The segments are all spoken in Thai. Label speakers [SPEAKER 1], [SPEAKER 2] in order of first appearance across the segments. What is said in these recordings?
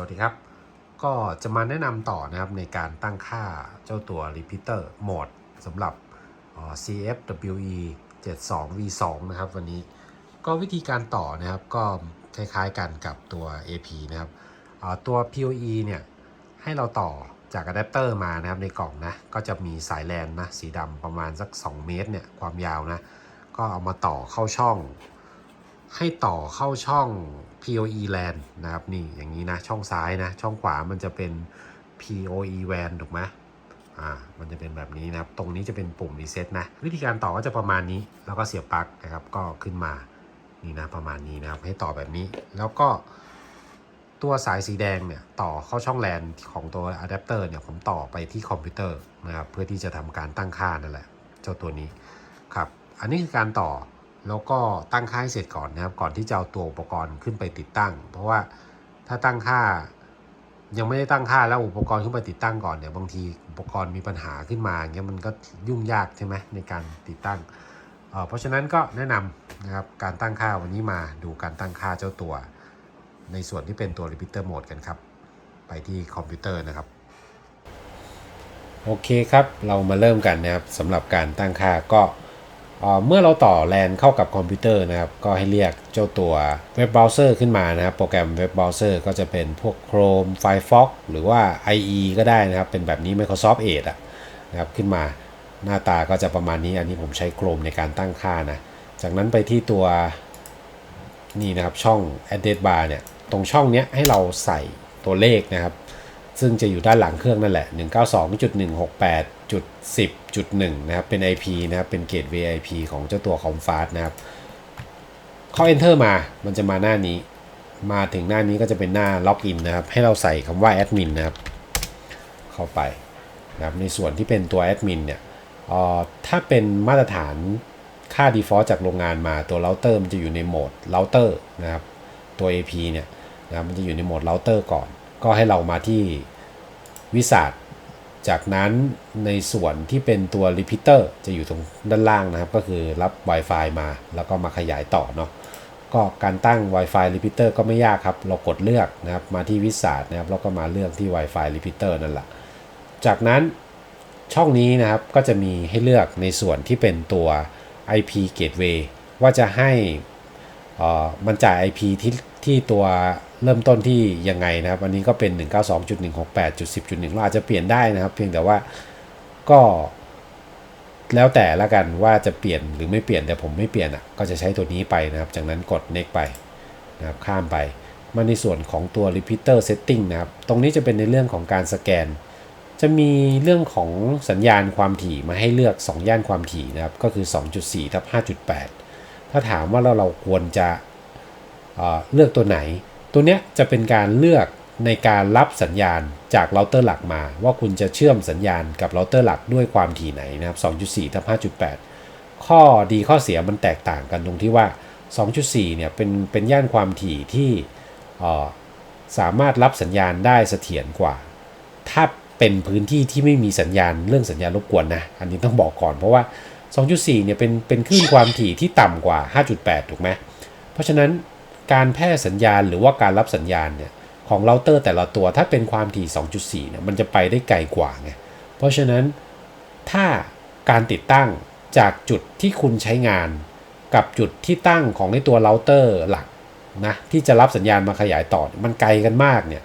[SPEAKER 1] สวัสดีครับ ก็จะมาแนะนำต่อนะครับในการตั้งค่าเจ้าตัว repeater mode สำหรับ CFWE 72 V2 นะครับวันนี้ก็วิธีการต่อนะครับก็คล้ายๆกันกับตัว AP นะครับตัว PoE เนี่ยให้เราต่อจากอะแดปเตอร์มานะครับในกล่องนะก็จะมีสายแลนนะสีดำประมาณสัก 2 เมตรเนี่ยความยาวนะก็เอามาต่อเข้าช่อง ให้ต่อเข้าช่อง PoE LAN นะครับนี่อย่างนี้นะช่องซ้ายนะ ช่องขวามันจะเป็น PoE WAN ถูกไหมอ่ามันจะเป็นแบบนี้นะครับ ตรงนี้จะเป็นปุ่มรีเซ็ตนะ วิธีการต่อก็จะประมาณนี้ แล้วก็เสียบปลั๊กนะครับ ก็ขึ้นมานี่นะประมาณนี้นะครับ ให้ต่อแบบนี้ แล้วก็ตัวสายสีแดงเนี่ยต่อเข้าช่อง LAN ของตัวอะแดปเตอร์เนี่ยผมต่อไปที่คอมพิวเตอร์นะครับเพื่อที่จะทำการตั้งค่านั่นแหละ เจ้าตัวนี้ครับ อันนี้คือการต่อ แล้วก็ตั้งค่าให้เสร็จก่อนนะครับ ก่อนที่จะเอาตัวอุปกรณ์ขึ้นไปติดตั้ง เพราะว่าถ้าตั้งค่ายังไม่ได้ตั้งค่าแล้วอุปกรณ์ขึ้นไปติดตั้งก่อนเนี่ยบางทีอุปกรณ์มีปัญหาขึ้นมาเงี้ยมันก็ยุ่งยากใช่ไหมในการติดตั้งเเพราะฉะนั้นก็แนะนำนะครับการตั้งค่าวันนี้มาดูการตั้งค่าเจ้าตัว ในส่วนที่เป็นตัว repeater mode กันครับ ไปที่คอมพิวเตอร์นะครับ โอเคครับเรามาเริ่มกันนะครับสำหรับการตั้งค่าก็ เมื่อเราต่อแลนเข้ากับคอมพิวเตอร์นะครับ ก็ให้เรียกเจ้าตัวเว็บเบราว์เซอร์ขึ้นมานะครับ โปรแกรมเว็บเบราว์เซอร์ก็จะเป็นพวก Chrome Firefox หรือว่า IE ก็ได้นะครับ เป็นแบบนี้ Microsoft Edge อะนะครับขึ้นมาหน้าตาก็จะประมาณนี้ อันนี้ผมใช้ Chrome ในการตั้งค่านะ จากนั้นไปที่ตัวนี่นะครับช่อง address bar เนี่ย ตรงช่องเนี้ยให้เราใส่ตัวเลขนะครับ ซึ่งจะอยู่ด้านหลังเครื่องนั่นแหละ 192.168.10.1 นะครับ เป็น IP นะครับ เป็นเกต VIP ของเจ้าตัว Comfast นะครับ เข้า Enter มา มันจะมาหน้านี้ มาถึงหน้านี้ก็จะเป็นหน้า Login นนะครับ ให้เราใส่คำว่า Admin นนะครับ เข้าไปนะครับ ในส่วนที่เป็นตัว Admin เนี่ยออถ้าเป็นมาตรฐานค่า default จากโรงงานมาตัว router มันจะอยู่ในโหมด router นะครับ ตัว AP เนี่ยนะครับมันจะอยู่ในโหมด router ก่อน ก็ให้เรามาที่วิสัทจากนั้นในส่วนที่เป็นตัว repeater จะอยู่ตรงด้านล่างนะครับ ก็คือรับ Wi-Fi มาแล้วก็มาขยายต่อเนาะก็การตั้ง Wi-Fi repeater ก็ไม่ยากครับ เรากดเลือกนะครับมาที่วิสัทนะครับแล้วก็มาเลือกที่ Wi-Fi repeater นั่นแหละจากนั้นช่องนี้นะครับก็จะมีให้เลือกในส่วนที่เป็นตัว IP gateway ว่าจะให้อ่อมันจ่าย IP ที่ที่ตัว เริ่มต้นที่ยังไงนะครับ อันนี้ก็เป็น 192.168.10.1เราอาจจะเปลี่ยนได้นะครับ เพียงแต่ว่าก็แล้วแต่ละกันว่าจะเปลี่ยนหรือไม่เปลี่ยนแต่ผมไม่เปลี่ยนอะก็จะใช้ตัวนี้ไปนะครับ จากนั้นกด next ไปนะครับข้ามไปมาในส่วนของตัว repeater setting นะครับ ตรงนี้จะเป็นในเรื่องของการสแกน จะมีเรื่องของสัญญาณความถี่มาให้เลือก 2 ย่านความถี่นะครับ ก็คือ 2.4ทับ5.8 ถ้าถามว่าเราเราควรจะเเลือกตัวไหน ตัวเนี้ยจะเป็นการเลือกในการรับสัญญาณจากเราเตอร์หลักมา ว่าคุณจะเชื่อมสัญญาณกับเราเตอร์หลักด้วยความถี่ไหนนะครับ 2.4ทับ5.8 ข้อดีข้อเสียมันแตกต่างกันตรงที่ว่า 2.4 เนี่ยเป็นเป็นย่านความถี่ที่สามารถรับสัญญาณได้เสถียรกว่า ถ้าเป็นพื้นที่ที่ไม่มีสัญญาณเรื่องสัญญาณรบกวนนะ อันนี้ต้องบอกก่อนเพราะว่า 2.4 เนี่ยเป็นเป็นคลื่นความถี่ที่ต่ำกว่า 5.8 ถูกไหมเพราะฉะนั้น การแพร่สัญญาณหรือว่าการรับสัญญาณเนี่ยของเราเตอร์แต่ละตัวถ้าเป็นความถี่ 2.4เนี่ยมันจะไปได้ไกลกว่าไง เพราะฉะนั้นถ้าการติดตั้งจากจุดที่คุณใช้งาน กับจุดที่ตั้งของในตัวเราเตอร์หลักนะที่จะรับสัญญาณมาขยายต่อมันไกลกันมากเนี่ย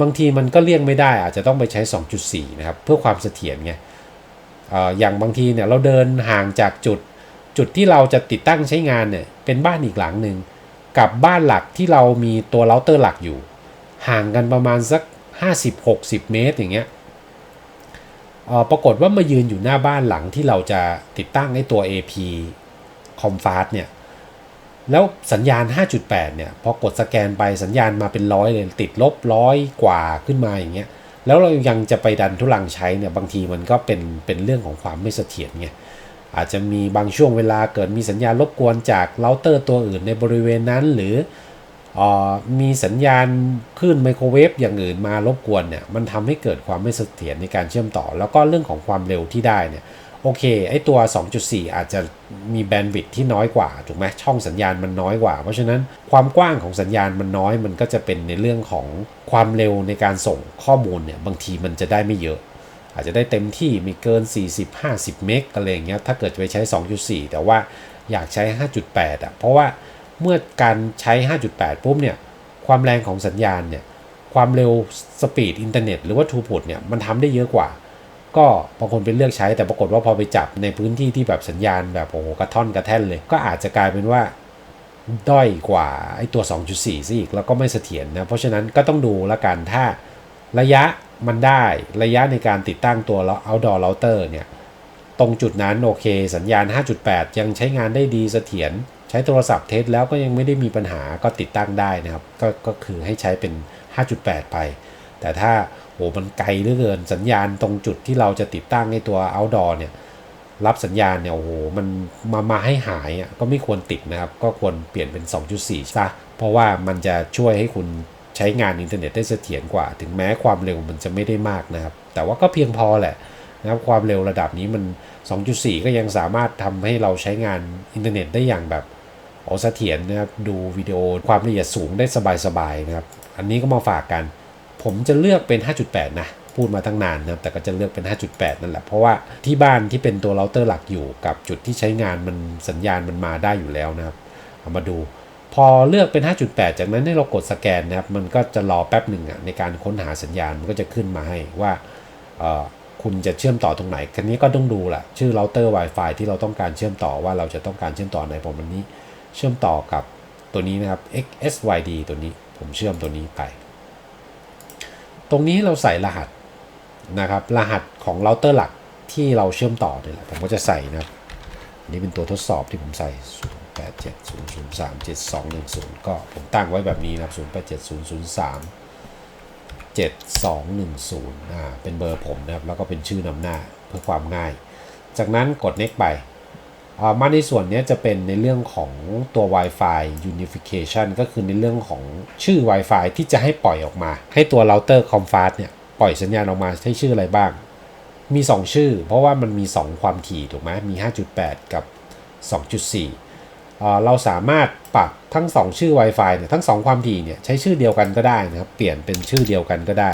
[SPEAKER 1] บางทีมันก็เลี่ยงไม่ได้อาจจะต้องไปใช้ 2.4 นะครับ เพื่อความเสถียรไงออย่างบางทีเนี่ยเราเดินห่างจากจุด จุดที่เราจะติดตั้งใช้งานเนี่ยเป็นบ้านอีกหลังหนึ่ง กับบ้านหลักที่เรามีตัวเราเตอร์หลักอยู่ ห่างกันประมาณสัก 50-60 เมตรอย่างเงี้ยเออปรากฏว่ามายืนอยู่หน้าบ้านหลังที่เราจะติดตั้งไอ้ตัว AP Comfast เนี่ย แล้วสัญญาณ 5.8 เนี่ย พอกดสแกนไปสัญญาณมาเป็นร้อยเลยติดลบร้อยกว่าขึ้นมาอย่างเงี้ย แล้วเรายังจะไปดันทุลังใช้เนี่ย บางทีมันก็เป็นเป็นเรื่องของความไม่เสถียรไง อาจจะมีบางช่วงเวลาเกิดมีสัญญาณรบกวนจากเราเตอร์ตัวอื่นในบริเวณนั้น หรืออมีสัญญาณคลื่นไมโครเวฟอย่างอื่นมารบกวนเนี่ยมันทำให้เกิดความไม่เสถียรในการเชื่อมต่อ แล้วก็เรื่องของความเร็วที่ได้เนี่ยโอเคไอตัว 2.4 อาจจะมีแบนด์วิดที่น้อยกว่าถูกไหมช่องสัญญาณมันน้อยกว่า เพราะฉะนั้นความกว้างของสัญญาณมันน้อย มันก็จะเป็นในเรื่องของความเร็วในการส่งข้อมูลเนี่ยบางทีมันจะได้ไม่เยอะ อาจจะได้เต็มที่มีเกิน 40-50 เมกอะไรอย่างเงี้ยถ้าเกิดจะไปใช้ 2.4 แต่ว่าอยากใช้ 5.8 อะ เพราะว่าเมื่อการใช้ 5.8 ปุ๊บเนี่ย ความแรงของสัญญาณเนี่ย ความเร็วสปีดอินเทอร์เน็ตหรือว่าทูพุตเนี่ย มันทำได้เยอะกว่า ก็บางคนเป็นเลือกใช้แต่ปรากฏว่าพอไปจับในพื้นที่ที่แบบสัญญาณแบบโอ้โหกระท่อนกระแท่นเลย ก็อาจจะกลายเป็นว่าด้อยกว่าไอ้ตัว 2.4ซะอีกแล้วก็ไม่เสถียรนะ เพราะฉะนั้นก็ต้องดูละกันถ้าระยะ มันได้ระยะในการติดตั้งตัว outdoor router เนี่ย ตรงจุดนั้นโอเค สัญญาณ 5.8 ยังใช้งานได้ดีเสถียรใช้โทรศัพท์เทสแล้วก็ยังไม่ได้มีปัญหาก็ติดตั้งได้นะครับ ก็ก็คือให้ใช้เป็น 5.8 ไป แต่ถ้าโอ้มันไกลเหลือเกินสัญญาณตรงจุดที่เราจะติดตั้งในตัว outdoor เนี่ยรับสัญญาณเนี่ยโอ้โหมันมามาให้หายอะก็ไม่ควรติดนะครับ ก็ควรเปลี่ยนเป็น 2.4ซะเพราะว่ามันจะช่วยให้คุณ ใช้งานอินเทอร์เน็ตได้เสถียรกว่า ถึงแม้ความเร็วมันจะไม่ได้มากนะครับ แต่ว่าก็เพียงพอแหละนะครับความเร็วระดับนี้มัน 2.4 ก็ยังสามารถทำให้เราใช้งานอินเทอร์เน็ตได้อย่างแบบโอ้เสถียรนะครับดูวิดีโอความละเอียดสูงได้สบายๆนะครับ อันนี้ก็มาฝากกัน ผมจะเลือกเป็น 5.8 นะพูดมาตั้งนานนะครับแต่ก็จะเลือกเป็น 5.8 นั่นแหละ เพราะว่าที่บ้านที่เป็นตัวเราเตอร์หลักอยู่กับจุดที่ใช้งานมันสัญญาณมันมาได้อยู่แล้วนะครับ เอามาดู พอเลือกเป็น 5.8 จากนั้นให้เรากดสแกนนะครับ มันก็จะรอแป๊บหนึ่งอะในการค้นหาสัญญาณ มันก็จะขึ้นมาให้ว่าคุณจะเชื่อมต่อตรงไหนคันนี้ก็ต้องดูแหละชื่อเราเตอร์ Wi-Fi ที่เราต้องการเชื่อมต่อว่าเราจะต้องการเชื่อมต่อในผมวันนี้ เชื่อมต่อกับตัวนี้นะครับ XSYD ตัวนี้ ผมเชื่อมตัวนี้ไป ตรงนี้เราใส่รหัสนะครับ รหัสของเราเตอร์หลักที่เราเชื่อมต่อเนี่ยแหละ ผมก็จะใส่นะครับนนี้เป็นตัวทดสอบที่ผมใส่ 8 7 0 0 3 7 2 1 0 ก็ผมตั้งไว้แบบนี้นะครับ0 8 7 0 0 3 7 2 1 0อ่าเป็นเบอร์ผมนะครับ แล้วก็เป็นชื่อนำหน้าเพื่อความง่าย จากนั้นกด next ไปอ่ามาในส่วนนี้จะเป็นในเรื่องของตัว Wi-Fi unification ก็คือในเรื่องของชื่อ Wi-Fi ที่จะให้ปล่อยออกมา ให้ตัว router Comfast เนี่ย ปล่อยสัญญาณออกมาให้ชื่ออะไรบ้าง มี 2 ชื่อ เพราะว่ามันมี 2 ความถี่ถูกไหมมี 5.8 กับ 2.4อ่ เราสามารถปรับทั้ง 2 ชื่อ Wi-Fi เนี่ยทั้ง 2 ความถี่เนี่ยใช้ชื่อเดียวกันก็ได้นะครับ เปลี่ยนเป็นชื่อเดียวกันก็ได้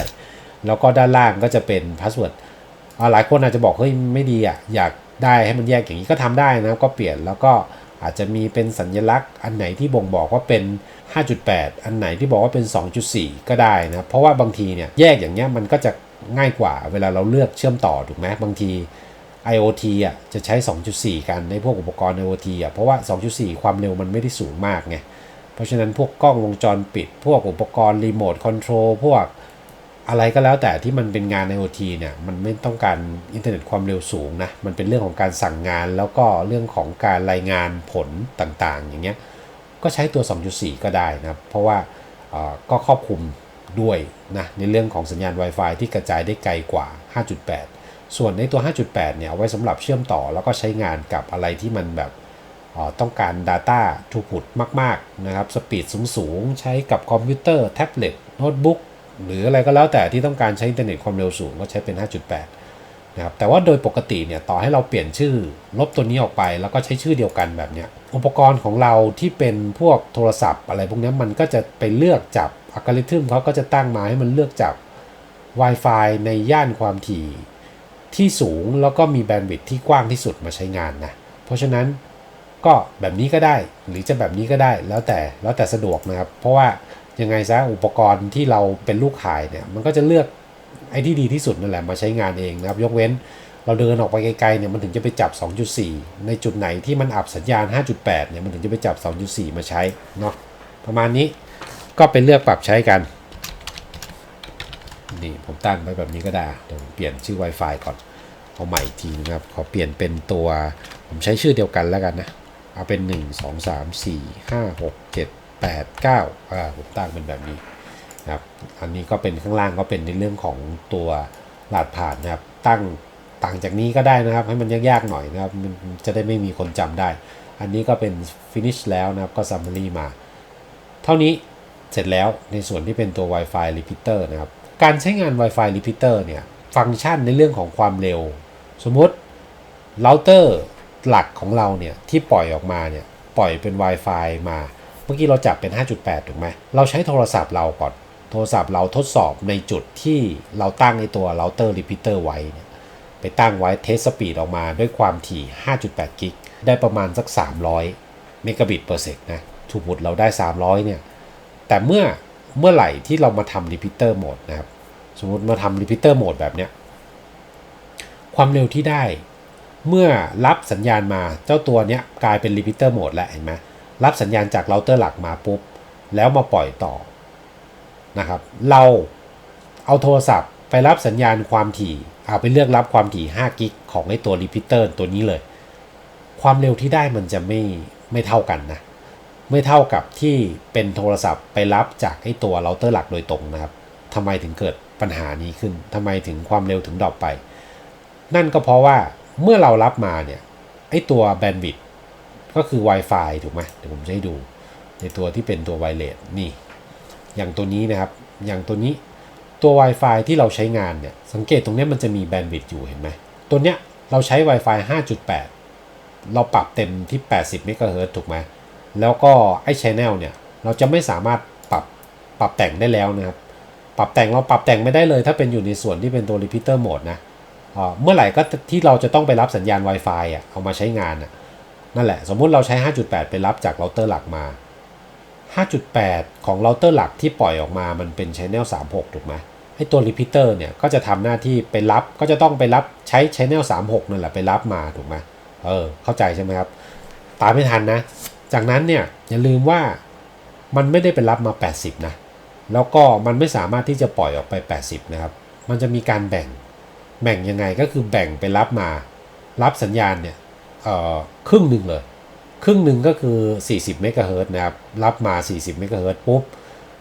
[SPEAKER 1] แล้วก็ด้านล่างก็จะเป็นพาสเวิร์ดหลายคนอาจจะบอกเฮ้ยไม่ดีอะอยากได้ให้มันแยกอย่างนี้ก็ทำได้นะก็เปลี่ยนแล้วก็อาจจะมีเป็นสัญลักษณ์อันไหนที่บ่งบอกว่าเป็น 5.8 อันไหนที่บอกว่าเป็น 2.4 ก็ได้นะเพราะว่าบางทีเนี่ยแยกอย่างเงี้ยมันก็จะง่ายกว่าเวลาเราเลือกเชื่อมต่อถูกไหมบางที IoT อะจะใช้ 2.4 กันในพวกอุปกรณ์ IoT อะเพราะว่า 2.4 ความเร็วมันไม่ได้สูงมากไง เพราะฉะนั้นพวกกล้องวงจรปิด พวกอุปกรณ์รีโมทคอนโทรลพวกอะไรก็แล้วแต่ที่มันเป็นงาน IoT เนี่ยมันไม่ต้องการอินเทอร์เน็ตความเร็วสูงนะมันเป็นเรื่องของการสั่งงานแล้วก็เรื่องของการรายงานผลต่างๆ อย่างเงี้ยก็ใช้ตัว 2.4 ก็ได้นะครับเพราะว่าก็ครอบคลุมด้วยนะในเรื่องของสัญญาณ Wi-Fi ที่กระจายได้ไกลกว่า 5.8 ส่วนในตัว 5.8 เนี่ยเอาไว้สำหรับเชื่อมต่อแล้วก็ใช้งานกับอะไรที่มันแบบต้องการ Data throughput มาก ๆ นะครับ สปีดสูง ๆ ใช้กับคอมพิวเตอร์ แท็บเล็ตโน้ตบุ๊กหรืออะไรก็แล้วแต่ที่ต้องการใช้อินเทอร์เน็ตความเร็วสูงก็ใช้เป็น 5.8 นะครับ แต่ว่าโดยปกติเนี่ยต่อให้เราเปลี่ยนชื่อลบตัวนี้ออกไป แล้วก็ใช้ชื่อเดียวกันแบบเนี้ยอุปกรณ์ของเราที่เป็นพวกโทรศัพท์ อะไรพวกนี้มันก็จะไปเลือกจับอัลกอริทึมเขาก็จะตั้งมาให้มันเลือกจับ Wi-Fi ในย่านความถี่ ที่สูงแล้วก็มีแบนด์วิดท์ที่กว้างที่สุดมาใช้งานนะ เพราะฉะนั้นก็แบบนี้ก็ได้หรือจะแบบนี้ก็ได้แล้วแต่แล้วแต่สะดวกนะครับ เพราะว่ายังไงซะอุปกรณ์ที่เราเป็นลูกขายเนี่ยมันก็จะเลือกไอ้ที่ดีที่สุดนั่นแหละมาใช้งานเองนะครับ ยกเว้นเราเดินออกไปไกลๆเนี่ยมันถึงจะไปจับ 2.4 ในจุดไหนที่มันอับสัญญาณ 5.8 เนี่ยมันถึงจะไปจับ 2.4 มาใช้เนาะประมาณนี้ก็เป็นเลือกปรับใช้กัน นี่ผมตั้งไว้แบบนี้ก็ได้เดี๋ยวผมเปลี่ยนชื่อ Wi-Fi ก่อน เอาใหม่อีกทีนะครับ ขอเปลี่ยนเป็นตัว ผมใช้ชื่อเดียวกันแล้วกันนะ เอาเป็น 1 2 3 4 5 6 7 8 9อ่าผมตั้งเป็นแบบนี้นะครับ อันนี้ก็เป็นข้างล่างก็เป็นในเรื่องของตัวรหัสผ่านนะครับ ตั้งต่างจากนี้ก็ได้นะครับ ให้มันยากๆหน่อยนะครับ มันจะได้ไม่มีคนจำได้ อันนี้ก็เป็น finish แล้วนะครับ ก็ summary มา เท่านี้เสร็จแล้วในส่วนที่เป็นตัว Wi-Fi repeater นะครับ การใช้งาน Wi-Fi repeater เนี่ย ฟังก์ชันในเรื่องของความเร็ว สมมติเราเตอร์หลักของเราเนี่ย ที่ปล่อยออกมาเนี่ย ปล่อยเป็น Wi-Fi มา เมื่อกี้เราจับเป็น 5.8 ถูกไหม เราใช้โทรศัพท์เราก่อน โทรศัพท์เราทดสอบในจุดที่เราตั้งในตัวเราเตอร์รีพิเตอร์ไว้เนี่ยไปตั้งไว้เทสสปีดออกมาด้วยความถี่ 5.8 กิก ได้ประมาณสัก 300 เมกะบิตเปอร์เซกนะถูกบุดเราได้ 300 เนี่ย แต่เมื่อ เมื่อไหร่ที่เรามาทำรีพิเตอร์โหมดนะครับ สมมติมาทำรีพิเตอร์โหมดแบบเนี้ย ความเร็วที่ได้ เมื่อรับสัญญาณมาเจ้าตัวเนี้ยกลายเป็นรีพิเตอร์โหมดแล้วเห็นไหมรับสัญญาณจากเราเตอร์หลักมาปุ๊บ แล้วมาปล่อยต่อนะครับ เราเอาโทรศัพท์ไปรับสัญญาณความถี่ เอาไปเลือกรับความถี่ 5 กิกของไอตัวรีพิเตอร์ตัวนี้เลย ความเร็วที่ได้มันจะไม่ไม่เท่ากันนะ ไม่เท่ากับที่เป็นโทรศัพท์ไปรับจากไอตัวเราเตอร์หลักโดยตรงนะครับทำไมถึงเกิดปัญหานี้ขึ้นทำไมถึงความเร็วถึงดรอปไป นั่นก็เพราะว่าเมื่อเรารับมาเนี่ยไอตัวแบนด์วิดต์ก็คือ Wi-Fi ถูกไหมเดี๋ยวผมจะให้ดู ในตัวที่เป็นตัวไวเลสนี่ อย่างตัวนี้นะครับ อย่างตัวนี้ตัว Wi-Fi ที่เราใช้งานเนี่ย สังเกตตรงนี้มันจะมีแบนด์วิดต์อยู่เห็นไหม ตัวเนี้ยเราใช้ Wi-Fi 5.8 เราปรับเต็มที่ 80 เมกะเฮิรตซ์ถูกไหม แล้วก็ไอ้ channel เนี่ยเราจะไม่สามารถปรับปรับแต่งได้แล้วนะครับ ปรับแต่งเราปรับแต่งไม่ได้เลย ถ้าเป็นอยู่ในส่วนที่เป็นตัว repeater mode นะเมื่อไหร่ก็ที่เราจะต้องไปรับสัญญาณ Wi-Fi อะเอามาใช้งานอะนั่นแหละ สมมุติเราใช้ 5.8 ไปรับจากเราเตอร์หลักมา 5.8 ของเราเตอร์หลักที่ปล่อยออกมามันเป็น channel 36 ถูกไหมไอตัว repeater เนี่ยก็จะทำหน้าที่ไปรับก็จะต้องไปรับใช้ channel 36 นั่นแหละไปรับมาถูกไหมเออเข้าใจใช่ไหมครับ ตามไม่ทันนะ จากนั้นเนี่ยอย่าลืมว่ามันไม่ได้ไปรับมา 80 นะ แล้วก็มันไม่สามารถที่จะปล่อยออกไป 80 นะครับ มันจะมีการแบ่ง แบ่งยังไงก็คือแบ่งไปรับมา รับสัญญาณเนี่ยครึ่งหนึ่งเลย ครึ่งหนึ่งก็คือ 40 เมกะเฮิรตซ์นะครับ รับมา 40 เมกะเฮิรตซ์ปุ๊บ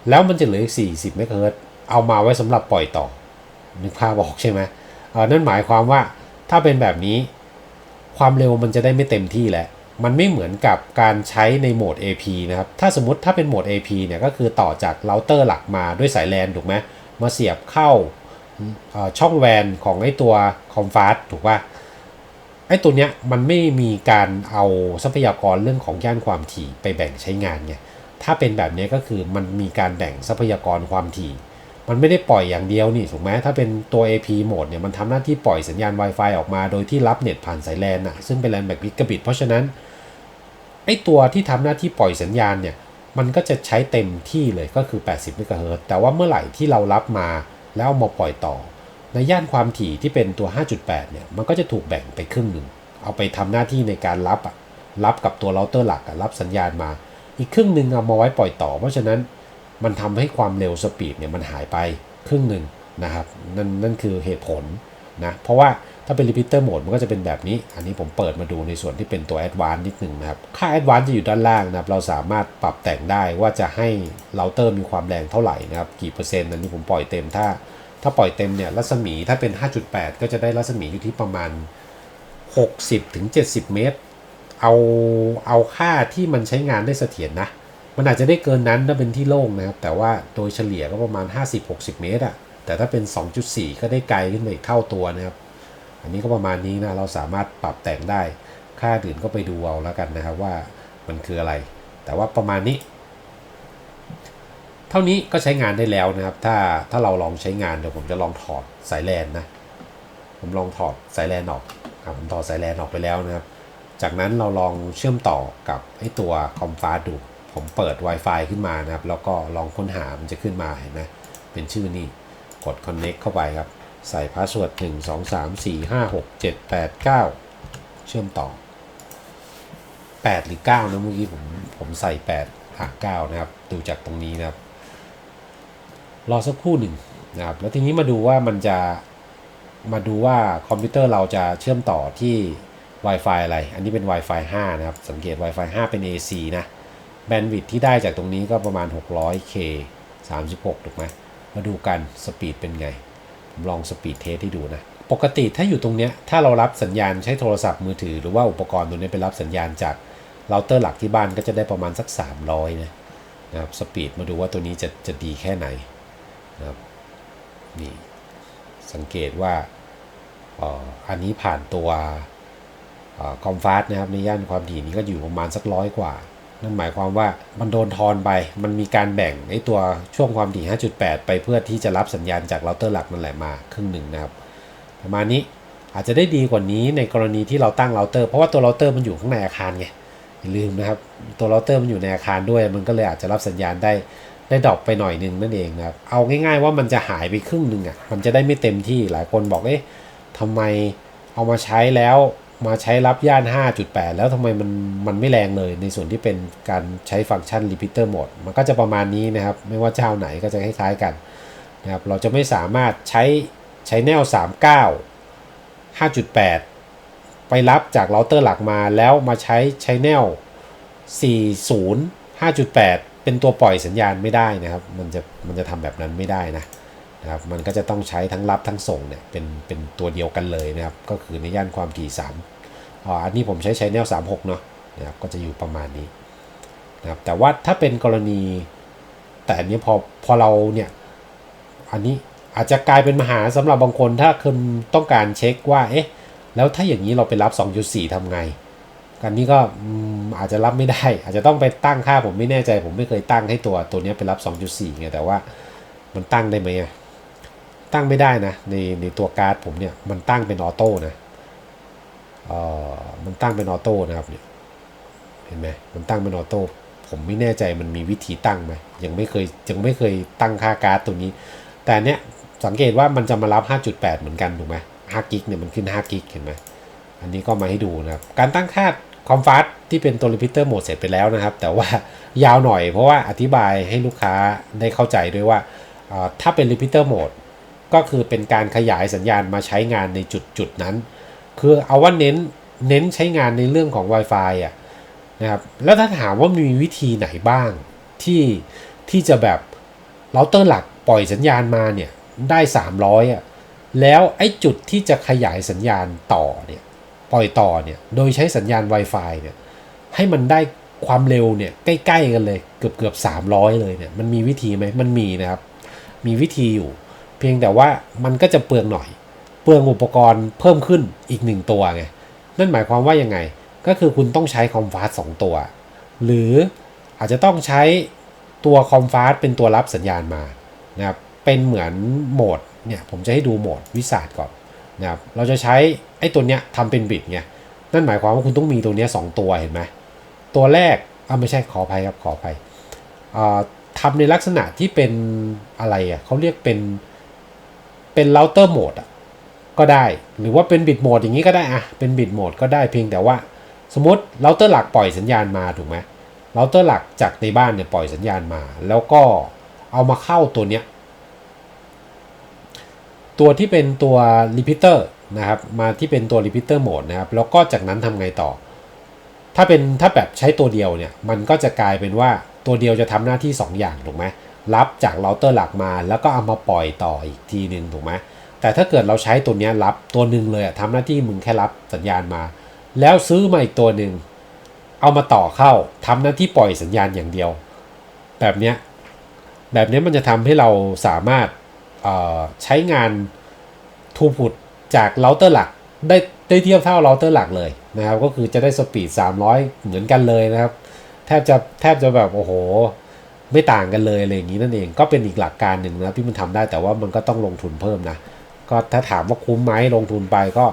[SPEAKER 1] แล้วมันจะเหลืออีก 40 เมกะเฮิรตซ์เอามาไว้สำหรับปล่อยต่อ นึกภาพบอกใช่ไหมนั่นหมายความว่าถ้าเป็นแบบนี้ความเร็วมันจะได้ไม่เต็มที่แหละ มันไม่เหมือนกับการใช้ในโหมด AP นะครับ ถ้าสมมติถ้าเป็นโหมด AP เนี่ยก็คือต่อจากเราเตอร์หลักมาด้วยสายแลนถูกไหมมาเสียบเข้าช่องแวนของไอตัวคอมฟาสถูกป่ะไอตัวเนี้ยมันไม่มีการเอาทรัพยากรเรื่องของย่านความถี่ไปแบ่งใช้งานไงถ้าเป็นแบบนี้ก็คือมันมีการแบ่งทรัพยากรความถี่ มันไม่ได้ปล่อยอย่างเดียวนี่ถูกไหมถ้าเป็นตัว AP โหมดเนี่ยมันทำหน้าที่ปล่อยสัญญาณ Wi-Fi ออกมาโดยที่รับเน็ตผ่านสายแลนน่ะซึ่งเป็นแลนแบบกิกะบิตเพราะฉะนั้น ไอ้ตัวที่ทำหน้าที่ปล่อยสัญญาณเนี่ย มันก็จะใช้เต็มที่เลยก็คือ 80 เมกะเฮิรตแต่ว่าเมื่อไหร่ที่เรารับมาแล้วเอามาปล่อยต่อ ในย่านความถี่ที่เป็นตัว 5.8 เนี่ย มันก็จะถูกแบ่งไปครึ่งหนึ่ง เอาไปทำหน้าที่ในการรับอะรับกับตัวเราเตอร์หลักรับสัญญาณมา อีกครึ่งหนึ่งเอามาไว้ปล่อยต่อ เพราะฉะนั้นมันทำให้ความเร็วสปีดเนี่ยมันหายไปครึ่งหนึ่งนะครับ นั่นนั่นคือเหตุผลนะ เพราะว่า ถ้าเป็น repeater mode มันก็จะเป็นแบบนี้ อันนี้ผมเปิดมาดูในส่วนที่เป็นตัว advanced นิดหนึ่งนะครับ ค่า advanced จะอยู่ด้านล่างนะครับ เราสามารถปรับแต่งได้ว่าจะให้เราเตอร์มีความแรงเท่าไหร่นะครับ กี่เปอร์เซ็นต์อันนี้ผมปล่อยเต็มถ้า ถ้าปล่อยเต็มเนี่ยรัศมีถ้าเป็น 5.8 ก็จะได้รัศมีอยู่ที่ประมาณ 60ถึง70 เมตร เอาเอาค่าที่มันใช้งานได้เสถียรนะมันอาจจะได้เกินนั้นถ้าเป็นที่โล่งนะครับ แต่ว่าโดยเฉลี่ยก็ประมาณ 50-60 เมตรอะแต่ถ้าเป็น 2.4 ก็ได้ไกลขึ้นไปอีกเท่าตัวนะครับ อันนี้ก็ประมาณนี้นะเราสามารถปรับแต่งได้ ค่าอื่นก็ไปดูเอาแล้วกันนะครับว่ามันคืออะไร แต่ว่าประมาณนี้ เท่านี้ก็ใช้งานได้แล้วนะครับ ถ้าถ้าเราลองใช้งานเดี๋ยวผมจะลองถอดสายแลนนะ ผมลองถอดสายแลนออกอะผมถอดสายแลนออกไปแล้วนะครับ จากนั้นเราลองเชื่อมต่อกับไอตัวคอมฟ้าดู ผมเปิด Wi-Fi ขึ้นมานะครับ แล้วก็ลองค้นหามันจะขึ้นมาเห็นไหมเป็นชื่อนี่กด Connect เข้าไปครับ ใส่พาสเวิร์ด1 2 3 4 5 6 7 8 9 เชื่อมต่อ 8 หรือ 9 นะเมื่อกี้ผมผมใส่ 8 หา 9 นะครับ ดูจากตรงนี้นะครับ รอสักครู่หนึ่งนะครับ แล้วทีนี้มาดูว่ามันจะมาดูว่าคอมพิวเตอร์เราจะเชื่อมต่อที่ Wi-Fi อะไร อันนี้เป็น Wi-Fi 5 นะครับ สังเกต Wi-Fi 5 เป็น AC นะ แบนด์วิดที่ได้จากตรงนี้ก็ประมาณ 600K 36 ถูกไหม มาดูกันสปีดเป็นไง ผมลองสปีดเทสให้ดูนะ ปกติถ้าอยู่ตรงเนี้ยถ้าเรารับสัญญาณใช้โทรศัพท์มือถือ หรือว่าอุปกรณ์ตัวนี้ไปรับสัญญาณจากเราเตอร์หลักที่บ้านก็จะได้ประมาณสัก 300 นะนะครับสปีดมาดูว่าตัวนี้จะจะดีแค่ไหนนะครับนี่สังเกตว่าอ่ออันนี้ผ่านตัวคอมฟาสนะครับในย่านความถี่นี้ก็อยู่ประมาณสักร้อยกว่า นั่นหมายความว่ามันโดนทอนไป มันมีการแบ่งไอ้ตัวช่วงความถี่ 5.8 ไปเพื่อที่จะรับสัญญาณจากเราเตอร์หลักนั่นแหละมาครึ่งหนึ่งนะครับ ประมาณนี้อาจจะได้ดีกว่านี้ในกรณีที่เราตั้งเราเตอร์ เพราะว่าตัวเราเตอร์มันอยู่ข้างในอาคารไง อย่าลืมนะครับ ตัวเราเตอร์มันอยู่ในอาคารด้วย มันก็เลยอาจจะรับสัญญาณได้ได้ดรอปไปหน่อยหนึงนั่นเองนะครับ เอาง่าย ๆ ว่ามันจะหายไปครึ่งหนึ่งอะ มันจะได้ไม่เต็มที่ หลายคนบอก เอ๊ะทำไมเอามาใช้แล้ว มาใช้รับย่าน 5.8 แล้วทำไมมันมันไม่แรงเลย ในส่วนที่เป็นการใช้ฟังก์ชัน repeater mode มันก็จะประมาณนี้นะครับ ไม่ว่าเจ้าไหนก็จะคล้ายๆกันนะครับ เราจะไม่สามารถใช้ใช้แนว 39 5.8 ไปรับจากเราเตอร์หลักมาแล้วมาใช้ใช้แนว 40 5.8 เป็นตัวปล่อยสัญญาณไม่ได้นะครับ มันจะมันจะทำแบบนั้นไม่ได้นะ นะครับมันก็จะต้องใช้ทั้งรับทั้งส่งเนี่ยเป็นเป็นตัวเดียวกันเลยนะครับ ก็คือในย่านความถี่3อ่าอันนี้ผมใช้ใช้แนว36 เนาะนะครับก็จะอยู่ประมาณนี้นะครับแต่ว่าถ้าเป็นกรณี แต่อันนี้พอพอเราเนี่ยอันนี้อาจจะกลายเป็นมหาสำหรับบางคนถ้าคุณต้องการเช็คว่าเอ๊ะแล้วถ้าอย่างนี้เราไปรับ 2.4ทำไงกันนี้ก็อาจจะรับไม่ได้ อาจจะต้องไปตั้งค่าผมไม่แน่ใจ ผมไม่เคยตั้งให้ตัวตัวนี้ไปรับ 2.4ไงแต่ว่ามันตั้งได้ไหมอะ ตั้งไม่ได้นะในในตัวการ์ดผมเนี่ยมันตั้งเป็นออโต้นะเอ่อมันตั้งเป็นออโต้นะครับเนี่ยเห็นไหมมันตั้งเป็นออโต้ผมไม่แน่ใจมันมีวิธีตั้งไหมยังไม่เคยยังไม่เคยตั้งค่าการ์ดตัวนี้ แต่เนี้ยสังเกตว่ามันจะมารับ 5.8 เหมือนกันถูกไหม5กิกเนี่ยมันขึ้น5กิกเห็นไหมอันนี้ก็มาให้ดูนะครับ การตั้งค่าคอมฟาสที่เป็นตัว repeater mode เสร็จไปแล้วนะครับ แต่ว่ายาวหน่อยเพราะว่าอธิบายให้ลูกค้าได้เข้าใจด้วยว่า ถ้าเป็น repeater mode ก็คือเป็นการขยายสัญญาณมาใช้งานในจุดจุดนั้น คือเอาว่าเน้นเน้นใช้งานในเรื่องของ Wi-Fi อะนะครับแล้วถ้าถามว่ามีวิธีไหนบ้างที่ที่จะแบบเราเตอร์หลักปล่อยสัญญาณมาเนี่ยได้ 300อะแล้วไอ้จุดที่จะขยายสัญญาณต่อเนี่ยปล่อยต่อเนี่ยโดยใช้สัญญาณ Wi-Fi เนี่ยให้มันได้ความเร็วเนี่ยใกล้ ๆ กันเลยเกือบเกือบ300 เลยเนี่ยมันมีวิธีไหมมันมีนะครับ มีวิธีอยู่ เพียงแต่ว่ามันก็จะเปลืองหน่อย เปลืองอุปกรณ์เพิ่มขึ้นอีกหนึ่งตัวไง นั่นหมายความว่ายังไง ก็คือคุณต้องใช้คอมฟาสสองตัว หรืออาจจะต้องใช้ตัวคอมฟาสเป็นตัวรับสัญญาณมานะครับ เป็นเหมือนโหมดเนี่ยผมจะให้ดูโหมดวิสาดก่อนนะครับเราจะใช้ไอ้ตัวเนี้ยทำเป็นบิตไงนั่นหมายความว่าคุณต้องมีตัวเนี้ยสองตัวเห็นไหมตัวแรกอ่าไม่ใช่ขออภัยครับขออภัยอ่าทำในลักษณะที่เป็นอะไรอะเขาเรียกเป็น เป็นเราเตอร์โหมดอะก็ได้ หรือว่าเป็นบิตโหมดอย่างนี้ก็ได้อะเป็นบิตโหมดก็ได้เพียงแต่ว่า สมมติเราเตอร์หลักปล่อยสัญญาณมาถูกไหมเราเตอร์หลักจากในบ้านเนี่ยปล่อยสัญญาณมา แล้วก็เอามาเข้าตัวเนี้ยตัวที่เป็นตัว repeater นะครับมาที่เป็นตัว repeater mode นะครับแล้วก็จากนั้นทำไงต่อ ถ้าเป็นถ้าแบบใช้ตัวเดียวเนี่ยมันก็จะกลายเป็นว่าตัวเดียวจะทำหน้าที่ 2 อย่างถูกไหม รับจากเราเตอร์หลักมา แล้วก็เอามาปล่อยต่ออีกทีหนึ่งถูกไหมแต่ถ้าเกิดเราใช้ตัวนี้รับตัวหนึ่งเลยทำหน้าที่มึงแค่รับสัญญาณมา แล้วซื้อมาอีกตัวหนึ่งเอามาต่อเข้าทำหน้าที่ปล่อยสัญญาณอย่างเดียว แบบเนี้ยแบบนี้มันจะทำให้เราสามารถใช้งานทูพุตจากเราเตอร์หลักได้ได้เทียบเท่าเราเตอร์หลักเลยนะครับ ก็คือจะได้สปีด 300 เหมือนกันเลยนะครับ แทบจะแทบจะแบบโอ้โห ไม่ต่างกันเลยอะไรอย่างนี้นั่นเอง ก็เป็นอีกหลักการหนึ่งนะที่มันทำได้แต่ว่ามันก็ต้องลงทุนเพิ่มนะ ก็ถ้าถามว่าคุ้มไหมลงทุนไปก็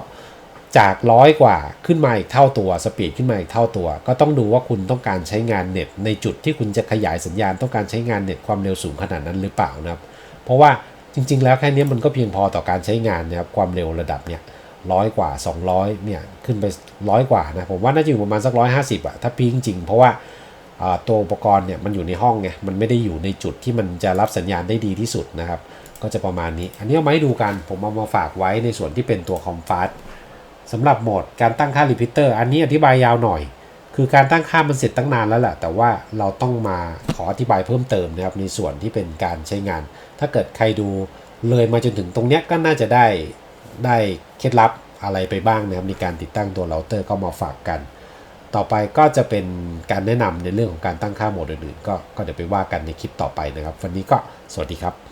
[SPEAKER 1] จากร้อยกว่าขึ้นมาอีกเท่าตัวสปีดขึ้นมาอีกเท่าตัว ก็ต้องดูว่าคุณต้องการใช้งานเน็ต ในจุดที่คุณจะขยายสัญญาณต้องการใช้งานเน็ตความเร็วสูงขนาดนั้นหรือเปล่านะครับ เพราะว่าจริง ๆ แล้วแค่นี้มันก็เพียงพอต่อการใช้งานนะครับความเร็วระดับเนี้ยร้อยกว่า 200เนี่ยขึ้นไปร้อยกว่านะผมว่าน่าจะอยู่ประมาณสักร้อยห้าสิบอะถ้าพีจริงๆเพราะว่า ตัวอุปกรณ์เนี่ยมันอยู่ในห้องไงมันไม่ได้อยู่ในจุดที่มันจะรับสัญญาณได้ดีที่สุดนะครับ ก็จะประมาณนี้ อันนี้เอามาให้ดูกัน ผมเอามาฝากไว้ในส่วนที่เป็นตัวคอมฟาสสำหรับโหมดการตั้งค่ารีพิเตอร์อันนี้อธิบายยาวหน่อย คือการตั้งค่ามันเสร็จตั้งนานแล้วแหละแต่ว่าเราต้องมาขออธิบายเพิ่มเติมนะครับในส่วนที่เป็นการใช้งาน ถ้าเกิดใครดูเลยมาจนถึงตรงเนี้ยก็น่าจะได้ได้เคล็ดลับอะไรไปบ้างนะครับในการติดตั้งตัวเราเตอร์ก็มาฝากกัน ต่อไปก็จะเป็นการแนะนำในเรื่องของการตั้งค่าโหมดอื่นๆก็ก็เดี๋ยวไปว่ากันในคลิปต่อไปนะครับ วันนี้ก็สวัสดีครับ